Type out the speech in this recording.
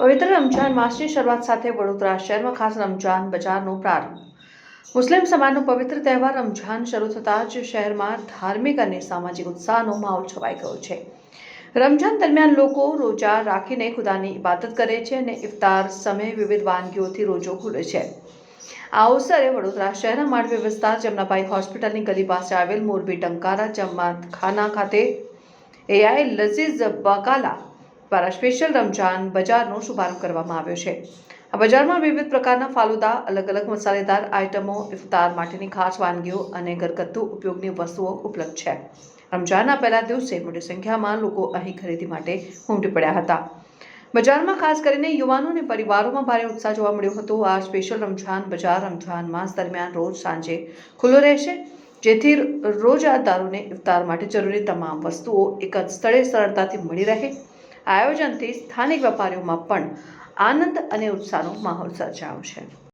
પવિત્ર રમજાન માસની શરૂઆત સાથે વડોદરા શહેરમાં ખાસ રમજાન બજારનો પ્રારંભ. મુસ્લિમ સમાજનો પવિત્ર તહેવાર રમજાન શરૂ થતાં જ શહેરમાં ધાર્મિક અને સામાજિક ઉત્સાહનો માહોલ છવાઈ ગયો છે. રમજાન દરમિયાન લોકો રોજા રાખીને ખુદાની ઇબાદત કરે છે અને ઇફતાર સમયે વિવિધ વાનગીઓથી રોજો ખુલે છે. આ અવસરે વડોદરા શહેરના માંડવી વિસ્તાર જમનાભાઈ હોસ્પિટલની ગલી પાસે આવેલ મોરબી ટંકારા જમાત ખાના ખાતે એઆઈ લઝીઝ બકાલા દ્વારા સ્પેશિયલ રમજાન બજારનો શુભારંભ કરવામાં આવ્યો છે. આ બજારમાં વિવિધ પ્રકારના ફાલુદા અલગ અલગ મસાલેદાર આઇટમો ઇફતાર માટેની ખાસ વાનગીઓ અને ઘરગથ્થુ ઉપયોગની વસ્તુઓ ઉપલબ્ધ છે. રમજાનના પહેલા દિવસે મોટી સંખ્યામાં લોકો અહીં ખરીદી માટે ઉમટી પડ્યા હતા. બજારમાં ખાસ કરીને યુવાનો અને પરિવારોમાં ભારે ઉત્સાહ જોવા મળ્યો હતો. આ સ્પેશિયલ રમજાન બજાર રમજાન માસ દરમિયાન રોજ સાંજે ખુલ્લો રહેશે. જેથી રોજાદારોને ઇફતાર માટે જરૂરી તમામ વસ્તુઓ એક જ સ્થળે સરળતાથી મળી રહે. આયોજનથી સ્થાનિક વેપારીઓમાં પણ આનંદ અને ઉત્સાહનો માહોલ સર્જાયો છે.